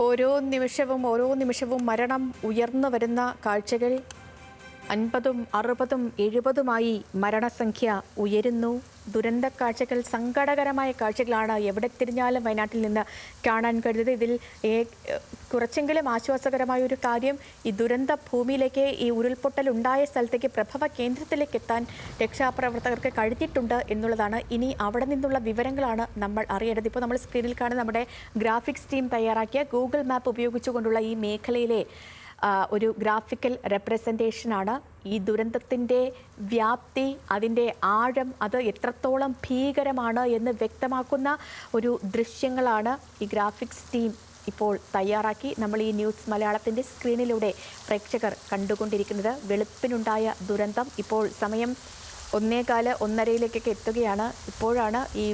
ഓരോ നിമിഷവും ഓരോ നിമിഷവും മരണം ഉയർന്നു വരുന്ന കാഴ്ചകൾ അൻപതും അറുപതും എഴുപതുമായി മരണസംഖ്യ ഉയരുന്നു. ദുരന്ത കാഴ്ചകൾ സങ്കടകരമായ കാഴ്ചകളാണ് എവിടെ തിരിഞ്ഞാലും വയനാട്ടിൽ നിന്ന് കാണാൻ കഴിയുന്നത്. ഇതിൽ കുറച്ചെങ്കിലും ആശ്വാസകരമായ ഒരു കാര്യം ഈ ദുരന്ത ഭൂമിയിലേക്ക് ഈ ഉരുൾപൊട്ടൽ ഉണ്ടായ സ്ഥലത്തേക്ക് പ്രഭവ കേന്ദ്രത്തിലേക്ക് എത്താൻ രക്ഷാപ്രവർത്തകർക്ക് കഴിഞ്ഞിട്ടുണ്ട് എന്നുള്ളതാണ്. ഇനി അവിടെ നിന്നുള്ള വിവരങ്ങളാണ് നമ്മൾ അറിയേണ്ടത്. ഇപ്പോൾ നമ്മൾ സ്ക്രീനിൽ കാണുന്ന നമ്മുടെ ഗ്രാഫിക്സ് ടീം തയ്യാറാക്കിയ ഗൂഗിൾ മാപ്പ് ഉപയോഗിച്ചുകൊണ്ടുള്ള ഈ മേഖലയിലെ ഒരു ഗ്രാഫിക്കൽ റെപ്രസെന്റേഷനാണ് ഈ ദുരന്തത്തിന്റെ വ്യാപ്തി അതിന്റെ ആഴം അത് എത്രത്തോളം ഭീകരമാണ് എന്ന് വ്യക്തമാക്കുന്ന ഒരു ദൃശ്യങ്ങളാണ് ഈ ഗ്രാഫിക്സ് ടീം ഇപ്പോൾ തയ്യാറാക്കി. നമ്മൾ ഈ ന്യൂസ് മലയാളത്തിന്റെ സ്ക്രീനിലൂടെ പ്രേക്ഷകർ കണ്ടുകൊണ്ടിരിക്കുന്നത്. വെളുപ്പിനുണ്ടായ ദുരന്തം ഇപ്പോൾ സമയം ഒന്നേകാൽ ഒന്നരയിലേക്കൊക്കെ എത്തുകയാണ്. ഇപ്പോഴാണ് ഈ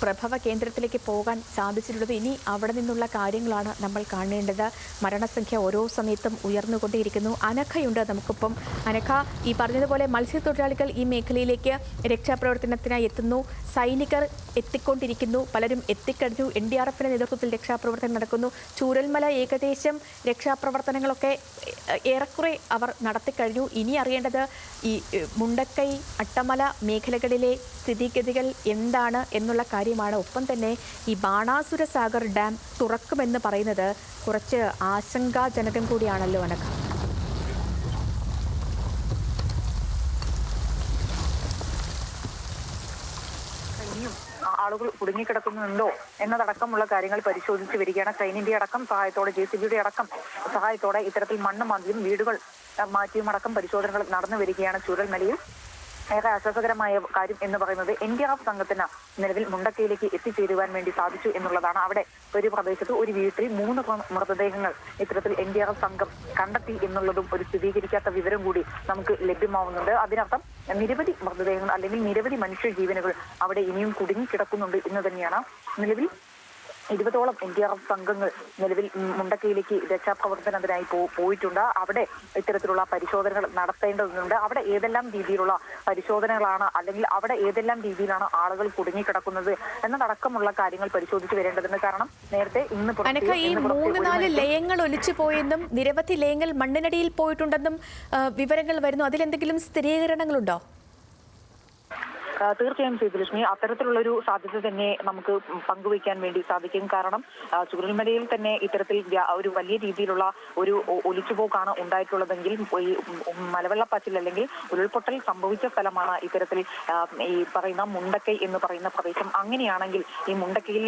പ്രഭവ കേന്ദ്രത്തിലേക്ക് പോകാൻ സാധിച്ചിട്ടുള്ളത് ഇനി അവിടെ നിന്നുള്ള കാര്യങ്ങളാണ് നമ്മൾ കാണേണ്ടത്. മരണസംഖ്യ ഓരോ സമയത്തും ഉയർന്നുകൊണ്ടേയിരിക്കുന്നു. അനഖയുണ്ട് നമുക്കിപ്പം. അനഖ ഈ പറഞ്ഞതുപോലെ മത്സ്യത്തൊഴിലാളികൾ ഈ മേഖലയിലേക്ക് രക്ഷാപ്രവർത്തനത്തിനായി എത്തുന്നു. സൈനികർ എത്തിക്കൊണ്ടിരിക്കുന്നു. പലരും എത്തിക്കഴിഞ്ഞു. എൻ ഡി ആർ എഫിന്റെ നേതൃത്വത്തിൽ രക്ഷാപ്രവർത്തനം നടക്കുന്നു. ചൂരൽമല ഏകദേശം രക്ഷാപ്രവർത്തനങ്ങളൊക്കെ ഏറെക്കുറെ അവർ നടത്തിക്കഴിഞ്ഞു. ഇനി അറിയേണ്ടത് ഈ മുണ്ടക്കൈ അട്ടമല മേഖലകളിലെ സ്ഥിതിഗതികൾ എന്താണ് എന്നുള്ള കാര്യമാണ്. ഒപ്പം തന്നെ ഈ ബാണാസുര സാഗർ ഡാം തുറക്കുമെന്ന് പറയുന്നത് കുറച്ച് ആശങ്കാജനകം കൂടിയാണല്ലോ അനഘ. ആളുകൾ കുടുങ്ങിക്കിടക്കുന്നുണ്ടോ എന്നതടക്കമുള്ള കാര്യങ്ങൾ പരിശോധിച്ച് വരികയാണ്. സൈനിന്റെ അടക്കം സഹായത്തോടെ ജെ സി ബിയുടെ അടക്കം സഹായത്തോടെ ഇത്തരത്തിൽ മണ്ണ് മാന്തിയും വീടുകൾ മാറ്റിയും അടക്കം പരിശോധനകൾ നടന്നു വരികയാണ് ചൂരൽമലയിൽ. ഏറെ ആശ്വാസകരമായ കാര്യം എന്ന് പറയുന്നത് എൻ ഡി ആർ എഫ് സംഘത്തിന് നിലവിൽ മുണ്ടക്കയിലേക്ക് എത്തിച്ചേരുവാൻ വേണ്ടി സാധിച്ചു എന്നുള്ളതാണ്. അവിടെ ഒരു പ്രദേശത്ത് ഒരു വീട്ടിൽ മൂന്ന് മൃതദേഹങ്ങൾ ഇത്തരത്തിൽ എൻ ഡി ആർ എഫ് സംഘം കണ്ടെത്തി എന്നുള്ളതും ഒരു സ്ഥിരീകരിക്കാത്ത വിവരം കൂടി നമുക്ക് ലഭ്യമാവുന്നുണ്ട്. അതിനർത്ഥം നിരവധി മൃതദേഹങ്ങൾ അല്ലെങ്കിൽ നിരവധി മനുഷ്യ ജീവനുകൾ അവിടെ ഇനിയും കുടുങ്ങി കിടക്കുന്നുണ്ട് എന്ന് തന്നെയാണ് നിലവിൽ ഇരുപതോളം എൻ ഡി ആർ എഫ് സംഘങ്ങൾ നിലവിൽ മുണ്ടക്കയിലേക്ക് രക്ഷാപ്രവർത്തനത്തിനായി പോയിട്ടുണ്ട്. അവിടെ ഇത്തരത്തിലുള്ള പരിശോധനകൾ നടത്തേണ്ടതുണ്ട്. അവിടെ ഏതെല്ലാം രീതിയിലുള്ള പരിശോധനകളാണ് അല്ലെങ്കിൽ അവിടെ ഏതെല്ലാം രീതിയിലാണ് ആളുകൾ കുടുങ്ങിക്കിടക്കുന്നത് എന്നതടക്കമുള്ള കാര്യങ്ങൾ പരിശോധിച്ചു വരേണ്ടതുണ്ട്. കാരണം നേരത്തെ ഇന്ന് ഈ മൂന്ന് നാല് ലയങ്ങൾ ഒലിച്ചു പോയെന്നും നിരവധി ലയങ്ങൾ മണ്ണിനടിയിൽ പോയിട്ടുണ്ടെന്നും വിവരങ്ങൾ വരുന്നു. അതിലെന്തെങ്കിലും സ്ഥിരീകരണങ്ങളുണ്ടോ? തീർച്ചയായും സേതുലക്ഷ്മി അത്തരത്തിലുള്ളൊരു സാധ്യത തന്നെ നമുക്ക് പങ്കുവയ്ക്കാൻ വേണ്ടി സാധിക്കും. കാരണം ചുരുൾമലയിൽ തന്നെ ഇത്തരത്തിൽ ഒരു വലിയ രീതിയിലുള്ള ഒരു ഒലിച്ചുപോക്കാണ് ഉണ്ടായിട്ടുള്ളതെങ്കിൽ ഈ മലവെള്ളപ്പാച്ചിൽ അല്ലെങ്കിൽ ഉരുൾപൊട്ടൽ സംഭവിച്ച സ്ഥലമാണ് ഇത്തരത്തിൽ ഈ പറയുന്ന മുണ്ടക്കൈ എന്ന് പറയുന്ന പ്രദേശം. അങ്ങനെയാണെങ്കിൽ ഈ മുണ്ടക്കയിൽ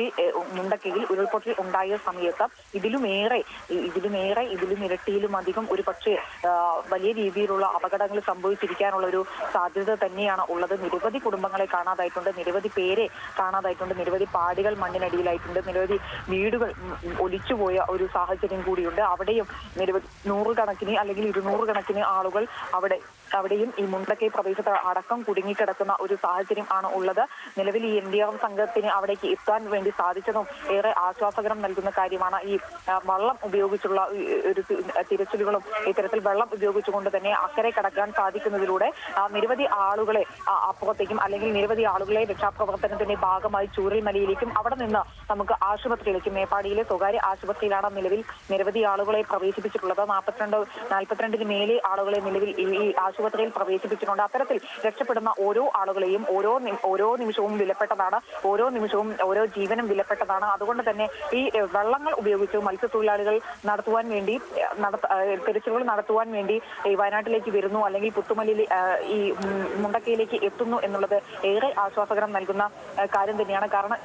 മുണ്ടക്കയിൽ ഉരുൾപൊട്ടൽ ഉണ്ടായ സമയത്ത് ഇതിലുമേറെ ഇതിലുമേറെ ഇതിലും ഇരട്ടിയിലും അധികം ഒരു പക്ഷേ വലിയ രീതിയിലുള്ള അപകടങ്ങൾ സംഭവിച്ചിരിക്കാനുള്ള ഒരു സാധ്യത തന്നെയാണ് ഉള്ളത്. നിരവധി കുടുംബങ്ങളെ കാണാതായിട്ടുണ്ട്. നിരവധി പേരെ കാണാതായിട്ടുണ്ട്. നിരവധി പാടികൾ മണ്ണിനടിയിലായിട്ടുണ്ട്. നിരവധി വീടുകൾ ഒലിച്ചുപോയ ഒരു സാഹചര്യം കൂടിയുണ്ട്. അവിടെയും നിരവധി നൂറുകണക്കിന് അല്ലെങ്കിൽ ഇരുന്നൂറ് കണക്കിന് ആളുകൾ അവിടെ അവിടെയും ഈ മുണ്ടക്കൈ പ്രദേശത്ത് അടക്കം കുടുങ്ങിക്കിടക്കുന്ന ഒരു സാഹചര്യം ആണ് ഉള്ളത്. നിലവിൽ ഈ എൻ ഡി ആർ സംഘത്തിന് അവിടേക്ക് എത്താൻ വേണ്ടി സാധിച്ചതും ഏറെ ആശ്വാസകരം നൽകുന്ന കാര്യമാണ് ഈ വള്ളം ഉപയോഗിച്ചുള്ള ഒരു തിരച്ചിലുകളും ഇത്തരത്തിൽ വെള്ളം ഉപയോഗിച്ചുകൊണ്ട് തന്നെ അക്കരെ കടക്കാൻ സാധിക്കുന്നതിലൂടെ നിരവധി ആളുകളെ അപ്പുറത്തേക്കും അല്ലെങ്കിൽ നിരവധി ആളുകളെ രക്ഷാപ്രവർത്തനത്തിന്റെ ഭാഗമായി ചൂരൽമലയിലേക്കും അവിടെ നിന്ന് നമുക്ക് ആശുപത്രിയിലേക്കും മേപ്പാടിയിലെ സ്വകാര്യ ആശുപത്രിയിലാണ് നിലവിൽ നിരവധി ആളുകളെ പ്രവേശിപ്പിച്ചിട്ടുള്ളത്. നാൽപ്പത്തിരണ്ട് നാൽപ്പത്തിരണ്ടിന് മേലെ ആളുകളെ നിലവിൽ ഈ ഈ ആശുപത്രിയിൽ പ്രവേശിപ്പിച്ചിട്ടുണ്ട്. അത്തരത്തിൽ രക്ഷപ്പെടുന്ന ഓരോ ആളുകളെയും ഓരോ ഓരോ നിമിഷവും വിലപ്പെട്ടതാണ്. ഓരോ നിമിഷവും ഓരോ ജീവനും വിലപ്പെട്ടതാണ്. അതുകൊണ്ട് തന്നെ ഈ വെള്ളങ്ങൾ ഉപയോഗിച്ച് മത്സ്യത്തൊഴിലാളികൾ നടത്തുവാൻ വേണ്ടി തിരച്ചിലുകൾ നടത്തുവാൻ വേണ്ടി ഈ വയനാട്ടിലേക്ക് വരുന്നു. അല്ലെങ്കിൽ പുത്തുമലയിൽ ഈ മുണ്ടക്കയിലേക്ക് എത്തുന്നു എന്നുള്ളത് ഏറെ ആശ്വാസകരം നൽകുന്ന കാര്യം തന്നെയാണ്. കാരണം